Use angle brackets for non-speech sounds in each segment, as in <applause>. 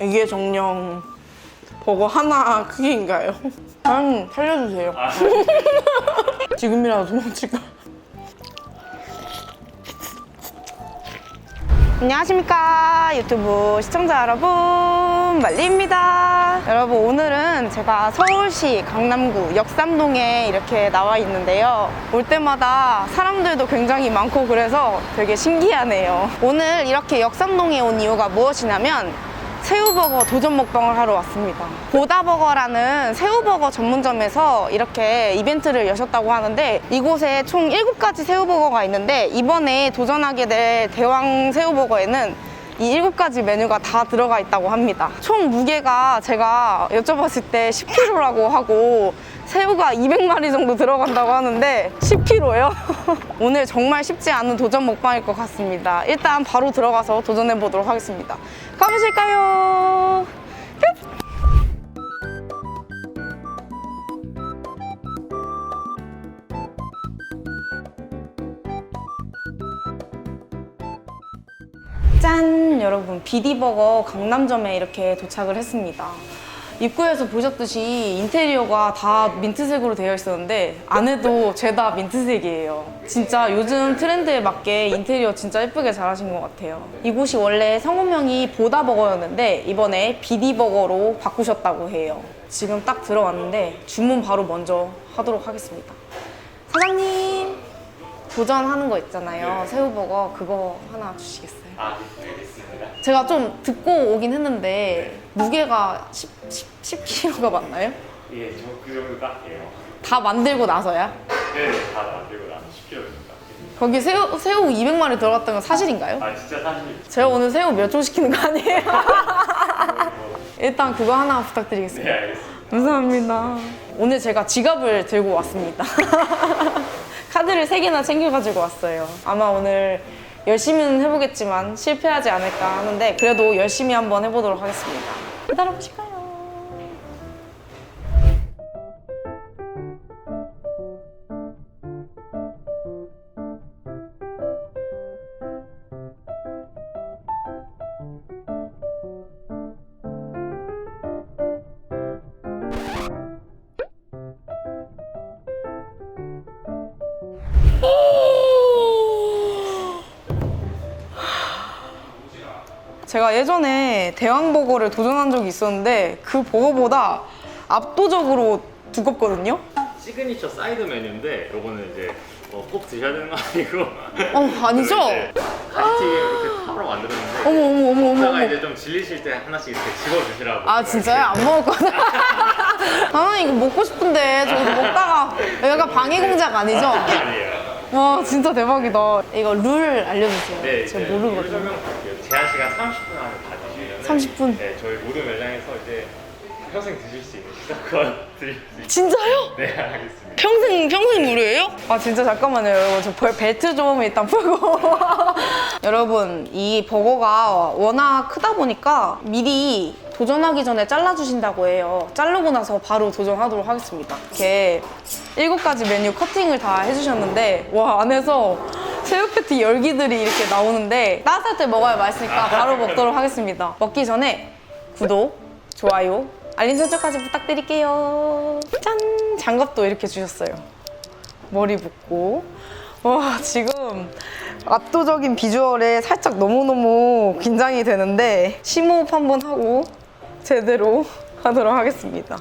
이게 정령 버거 하나 크기인가요? 한 살려주세요. 아, <laughs> 지금이라도 도망칠까? 안녕하십니까 유튜브 시청자 여러분 말리입니다 여러분 오늘은 제가 서울시 강남구 역삼동에 이렇게 나와 있는데요 올 때마다 사람들도 굉장히 많고 그래서 되게 신기하네요 오늘 이렇게 역삼동에 온 이유가 무엇이냐면 새우버거 도전 먹방을 하러 왔습니다. 보다버거라는 새우버거 전문점에서 이렇게 이벤트를 여셨다고 하는데 이곳에 총 7가지 새우버거가 있는데 이번에 도전하게 될 대왕 새우버거에는 이 7가지 메뉴가 다 들어가 있다고 합니다. 총 무게가 제가 여쭤봤을 때 10kg라고 하고 새우가 200마리 정도 들어간다고 하는데 10kg요? <laughs> 오늘 정말 쉽지 않은 도전 먹방일 것 같습니다. 일단 바로 들어가서 도전해 보도록 하겠습니다. 가보실까요? 뿅! 짠! 여러분, 비디버거 강남점에 이렇게 도착을 했습니다. 입구에서 보셨듯이 인테리어가 다 민트색으로 되어 있었는데 안에도 죄다 민트색이에요. 진짜 요즘 트렌드에 맞게 인테리어 진짜 예쁘게 잘하신 것 같아요. 이곳이 원래 성우명이 보다버거였는데 이번에 비디버거로 바꾸셨다고 해요. 지금 딱 들어왔는데 주문 바로 먼저 하도록 하겠습니다. 사장님 도전하는 거 있잖아요. 새우버거 그거 하나 주시겠어요? 아, 네, 알겠습니다. 제가 좀 듣고 오긴 했는데 무게가 10, 10, 10kg가 맞나요? 예, 저 그 정도 딱 해요. 다 만들고 나서야? 네, 다 만들고 나서 10kg 정도 딱 해요. 거기 새우, 새우 200마리 들어갔던 건 사실인가요? 아, 진짜 사실 제가 오늘 새우 몇 종 시키는 거 아니에요? 뭐, 일단 그거 하나 네, 부탁드리겠습니다. 알겠습니다. 감사합니다. 오늘 제가 지갑을 들고 왔습니다. <laughs> 카드를 3개나 챙겨가지고 왔어요. 아마 오늘 열심히는 해보겠지만 실패하지 않을까 하는데 그래도 열심히 한번 해보도록 하겠습니다. 기다려보실까요? 제가 예전에 대왕버거를 도전한 적이 있었는데 그 버거보다 압도적으로 두껍거든요. 시그니처 사이드 메뉴인데 요거는 이제 어, 꼭 드셔야 되는 거 아니고 어, 아니죠? 이제 <laughs> 같이 이렇게 타로 만들었는데 어머, 어머, 어머, 어머, 어머. 이제 좀 질리실 때 하나씩 이렇게 집어주시라고 아, 진짜요? 안 먹었거든. <laughs> 아, 이거 먹고 싶은데 저도 먹다가 여기가 방해공작 아니죠? <laughs> 아니에요 와, 진짜 대박이다. 이거 룰 알려주세요. 네, 제가 이제 모르거든요. 룰 설명 드릴게요 제한 시간 30분 안에 다 드시면 30분. 네, 저희 모든 매장에서 이제 평생 드실 수 있는 시사권 <laughs> 드릴 수 있어요 진짜요? 네, 알겠습니다 평생 평생 무료예요? 아 진짜 잠깐만요 여러분 저 벌- 벨트 좀 일단 풀고 <laughs> 여러분 이 버거가 워낙 크다 보니까 미리 도전하기 전에 잘라주신다고 해요. 자르고 나서 바로 도전하도록 하겠습니다. 이렇게 일곱 가지 메뉴 커팅을 다 해주셨는데 와 안에서 새우 패티 열기들이 이렇게 나오는데 따뜻할 때 먹어야 맛있으니까 바로 먹도록 하겠습니다. 먹기 전에 구독 좋아요 알림 설정까지 부탁드릴게요. 짠! 장갑도 이렇게 주셨어요. 머리 묶고. 와 지금 압도적인 비주얼에 살짝 너무너무 긴장이 되는데 심호흡 한번 하고 제대로 하도록 하겠습니다.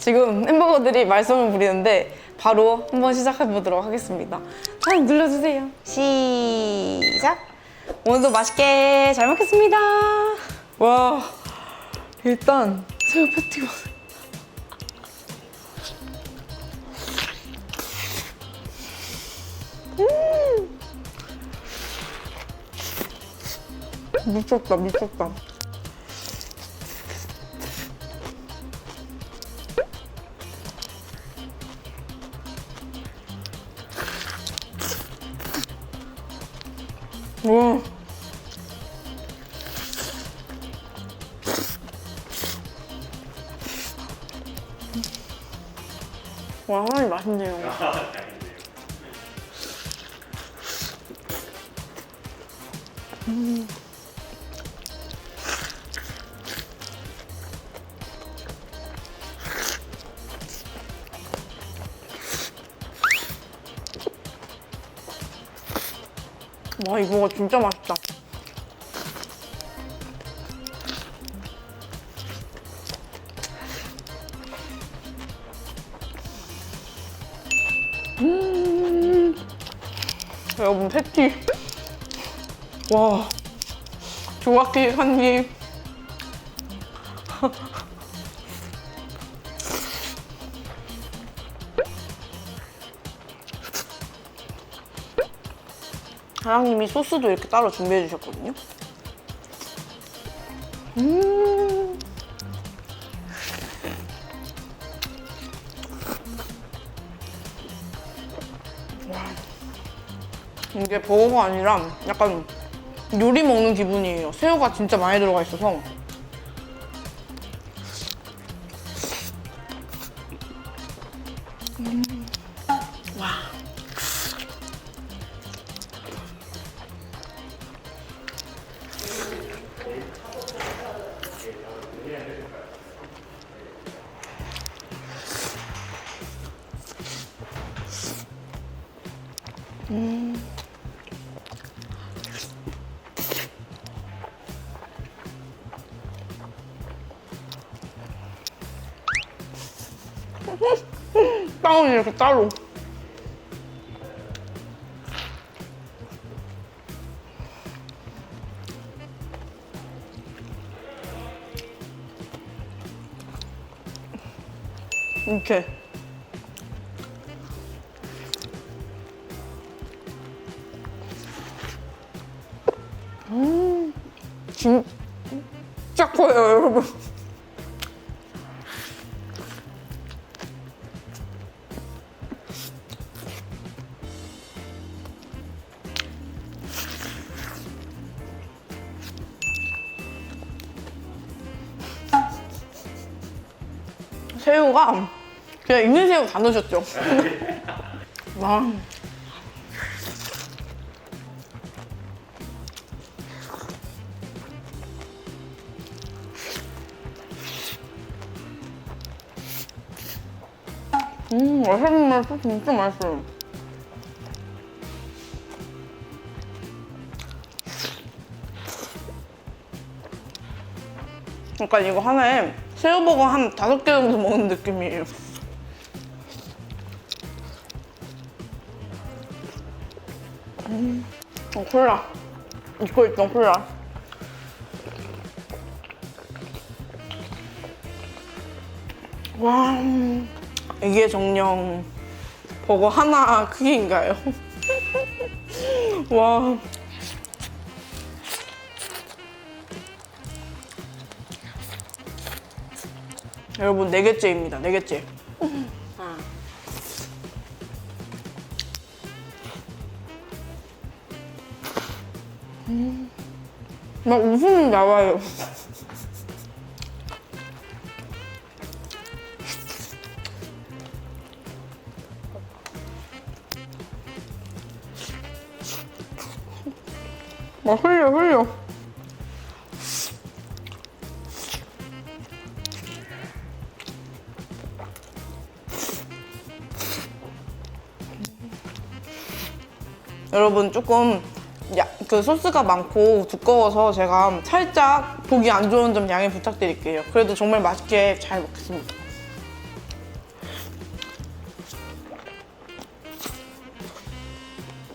지금 햄버거들이 말썽을 부리는데 바로 한번 시작해 보도록 하겠습니다. 잘 눌러주세요. 시작! 오늘도 맛있게 잘 먹겠습니다. 와 일단 새우 패티가 음! 미쳤다 미쳤다 와 이거가 진짜 맛있다. 음. 여러분 패티. <laughs> 와. 조각기 한 입. 사장님이 소스도 이렇게 따로 준비해 주셨거든요. 음. 와. 이게 버거가 아니라 약간 요리 먹는 기분이에요. 새우가 진짜 많이 들어가 있어서. 빵은 이렇게 따로. 이렇게. 새우가 그냥 있는 새우 다 넣으셨죠? <laughs> 와. 음, 맛있는 맛이 진짜 맛있어요. 그러니까 이거 하나에 새우버거 한 다섯 개 정도 먹는 느낌이에요. 음, 어, 콜라. 이거 있던 콜라. 와, 음, 이게 정령 버거 하나 크기인가요? <laughs> 와. 여러분 네 개째입니다. 네 개째. 아. 음. 막 웃음이 나와요. 막 흘려 흘려. 여러분 조금 야, 그 소스가 많고 두꺼워서 제가 살짝 보기 안 좋은 점 양해 부탁드릴게요. 그래도 정말 맛있게 잘 먹겠습니다.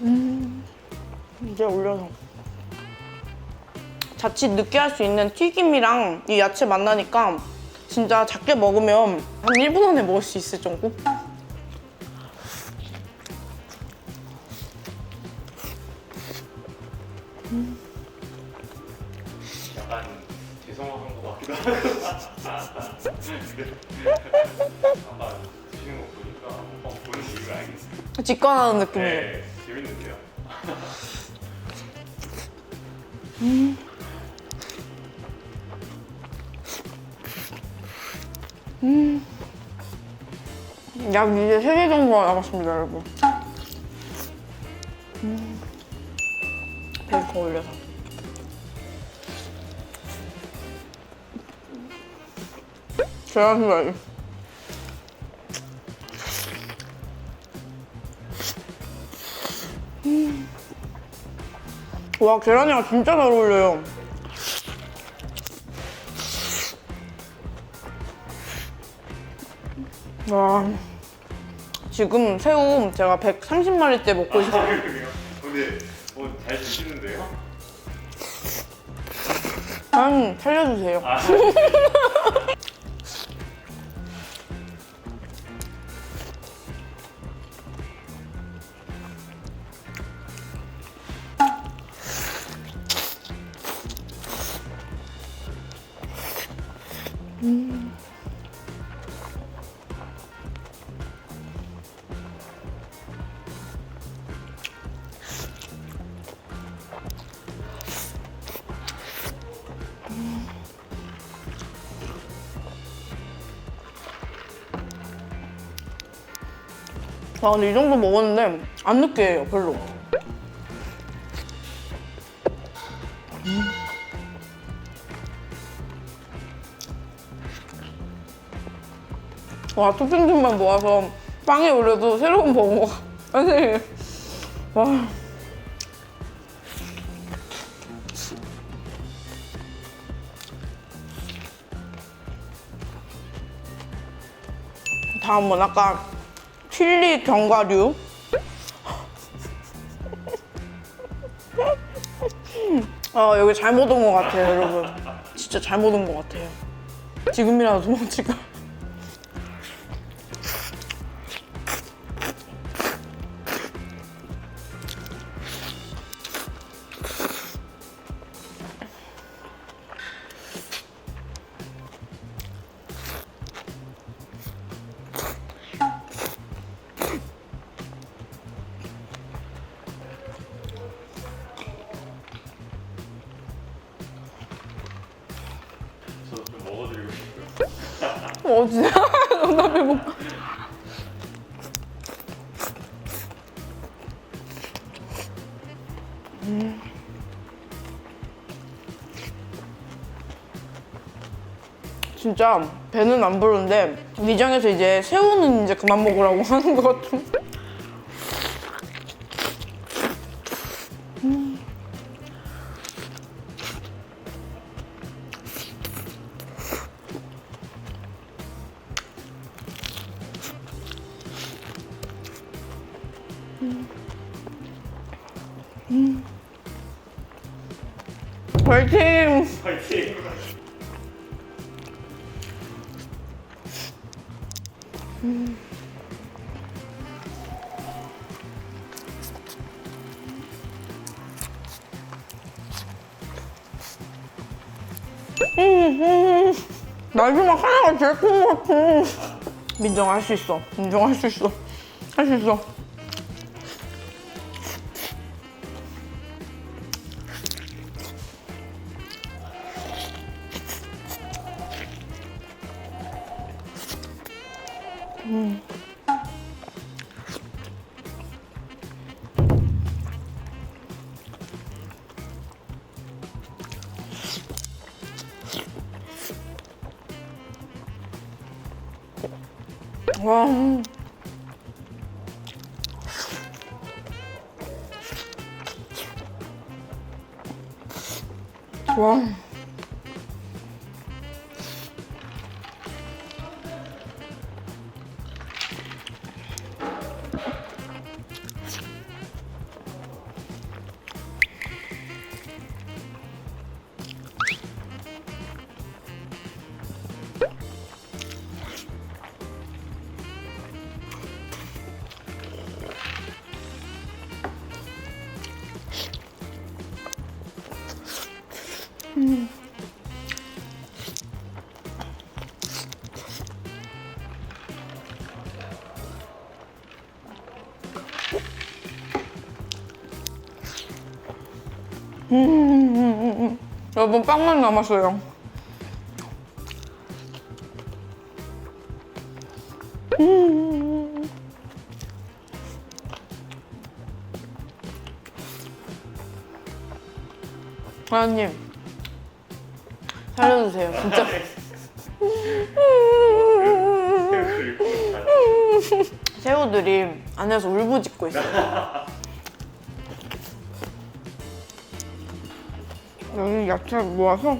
음, 이제 올려서. 자칫 느끼할 수 있는 튀김이랑 이 야채 만나니까 진짜 작게 먹으면 한 1분 안에 먹을 수 있을 정도? 약간 죄송한 것 같기도 하고 한번 드시는 거 보니까 한번 보는 이유를 알겠어요. 직관하는 느낌이에요. 네, 재밌는데요. 약 이제 3개 정도가 남았습니다, 여러분. 음. 베이컨 올려서. 계란 후라이. 음. 와 계란이랑 진짜 잘 어울려요. 와 지금 새우 제가 130마리째 먹고 있어요. 아? 근데 뭐 잘 드시는데요? 한 살려주세요. 아, 아 근데 이 정도 먹었는데 안 느끼해요 별로. 음. 와 토핑들만 모아서 빵에 올려도 새로운 버거가 <laughs> 아니 와 다음은 아까 칠리 견과류? 아 여기 잘못 온 것 같아요 여러분. 진짜 잘못 온 것 같아요. 지금이라도 도망치가 음. 진짜 배는 안 부르는데 위장에서 이제 새우는 이제 그만 먹으라고 <laughs> 하는 것 같은 화이팅! 파이팅! 마지막 하나가 제일 큰것 같아. 민정할 수 있어. 민정할 수 있어. 할 수 있어. 와. 음. 와. 여러분 빵만 남았어요. 음. 하나님 살려주세요 진짜. <laughs> 새우들이 안에서 울부짖고 있어요. <laughs> 여기 야채 모아서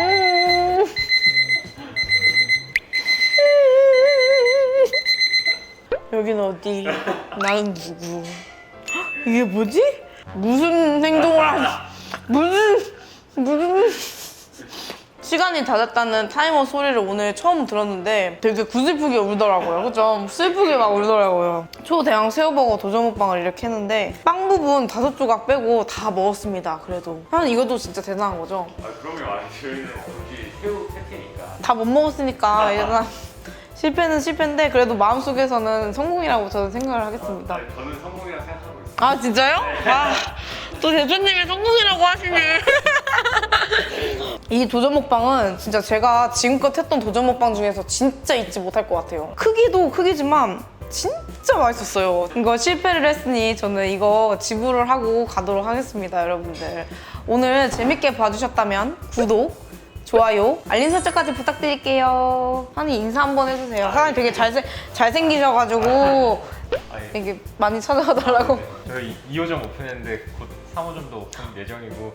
음. 여긴 어디? 나는 누구? 이게 뭐지? 무슨 행동을 하지? 무슨 무슨 다 됐다는 타이머 소리를 오늘 처음 들었는데 되게 구슬프게 울더라고요. 그죠? 슬프게 막 울더라고요. 초대형 새우버거 도전 먹방을 이렇게 했는데 빵 부분 다섯 조각 빼고 다 먹었습니다. 그래도. 한 이것도 진짜 대단한 거죠. 아 그럼요. 아니 저희는 여기 새우 패티니까. 다 못 먹었으니까 일단 실패는 실패인데 그래도 마음속에서는 성공이라고 저는 생각을 하겠습니다. 아니, 저는 성공이라 생각하고 있어요. 아 진짜요? 와, 또 대표님이 성공이라고 하시니. <laughs> 이 도전 먹방은 진짜 제가 지금껏 했던 도전 먹방 중에서 진짜 잊지 못할 것 같아요. 크기도 크기지만 진짜 맛있었어요. 이거 실패를 했으니 저는 이거 지불을 하고 가도록 하겠습니다, 여러분들. 오늘 재밌게 봐주셨다면 구독, 좋아요, 알림 설정까지 부탁드릴게요. 사장님 인사 한번 해주세요. 사장님 되게 잘생, 잘생기셔가지고 아니, 되게 많이 찾아와 달라고. 네, 저희 2호점 오픈했는데 곧 3호점도 오픈 예정이고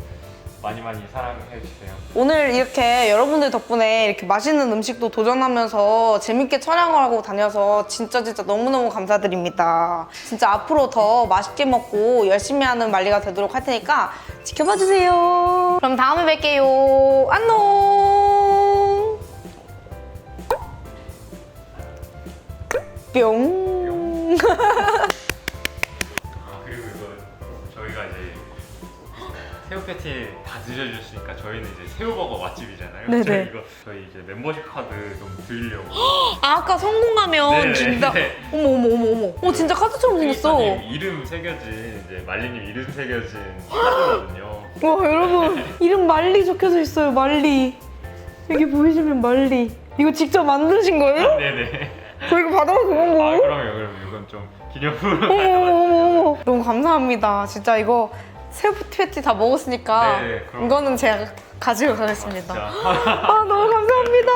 많이 많이 사랑해 주세요. 오늘 이렇게 여러분들 덕분에 이렇게 맛있는 음식도 도전하면서 재밌게 촬영을 하고 다녀서 진짜 진짜 너무너무 감사드립니다. 진짜 앞으로 더 맛있게 먹고 열심히 하는 말리가 되도록 할 테니까 지켜봐 주세요. 그럼 다음에 뵐게요. 안녕. 뿅. <laughs> 드셔주시니까 저희는 이제 새우버거 맛집이잖아요. 네네. 저희 이거 저희 이제 멤버십 카드 좀 드리려고. 아, 아까 성공하면 네네. 진짜 네. 어머 어머 어머 어머. 어 진짜 카드처럼 생겼어. 크리스님 이름 새겨진 이제 말리님 이름 새겨진 카드거든요. 와 여러분 이름 말리 적혀져 있어요 말리 여기 보이시면 말리 이거 직접 만드신 거예요? 네네. 저 이거 받아서 그런 아 거예요? 그럼요 그럼 이건 좀 기념으로. 어머 어머 어머 어머 너무 감사합니다 진짜 이거 새우 패티 다 먹었으니까 네. 이거는 제가 가지고 가겠습니다 진짜. 아 너무 감사합니다